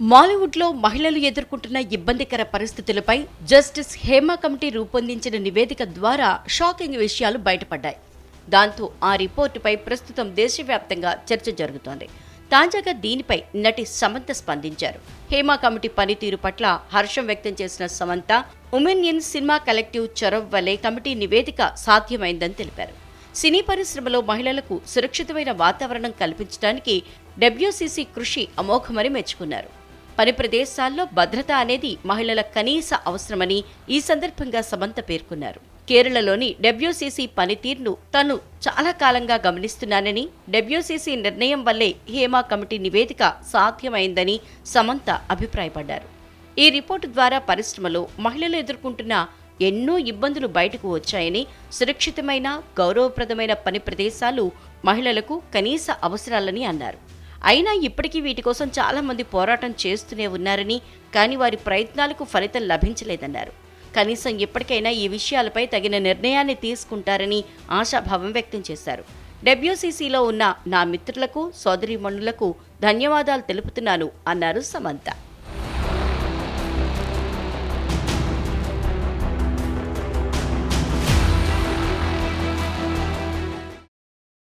మాలీవుడ్లో మహిళలు ఎదుర్కొంటున్న ఇబ్బందికర పరిస్థితులపై జస్టిస్ హేమా కమిటీ రూపొందించిన నివేదిక ద్వారా షాకింగ్ విషయాలు బయటపడ్డాయి. దాంతో ఆ రిపోర్టుపై ప్రస్తుతం దేశవ్యాప్తంగా చర్చ జరుగుతోంది. తాజాగా దీనిపై నటి సమంత స్పందించారు. హేమా కమిటీ పనితీరు పట్ల హర్షం వ్యక్తం చేసిన Samantha women in cinema collective చొరవ్ వలె కమిటీ నివేదిక సాధ్యమైందని తెలిపారు. సినీ పరిశ్రమలో మహిళలకు సురక్షితమైన వాతావరణం కల్పించడానికి డబ్ల్యూసీసీ కృషి అమోఘమని మెచ్చుకున్నారు. పని ప్రదేశాల్లో భద్రత అనేది మహిళల కనీస అవసరమని ఈ సందర్భంగా సమంత పేర్కొన్నారు. కేరళలోని డబ్ల్యూసీసీ పనితీరును తను చాలా కాలంగా గమనిస్తున్నానని డబ్ల్యూసీసీ నిర్ణయం వల్లే హేమా కమిటీ నివేదిక సాధ్యమైందని సమంత అభిప్రాయపడ్డారు. ఈ రిపోర్టు ద్వారా పరిశ్రమలో మహిళలు ఎదుర్కొంటున్న ఎన్నో ఇబ్బందులు బయటకు వచ్చాయని సురక్షితమైన గౌరవప్రదమైన పని ప్రదేశాలు మహిళలకు కనీస అవసరాలని అన్నారు. అయినా ఇప్పటికీ వీటి కోసం చాలామంది పోరాటం చేస్తూనే ఉన్నారని కానీ వారి ప్రయత్నాలకు ఫలితం లభించలేదన్నారు. కనీసం ఇప్పటికైనా ఈ విషయాలపై తగిన నిర్ణయాన్ని తీసుకుంటారని ఆశాభావం వ్యక్తం చేశారు. డబ్ల్యూసీసీలో ఉన్న నా మిత్రులకు సోదరీమణులకు ధన్యవాదాలు తెలుపుతున్నాను అన్నారు సమంత.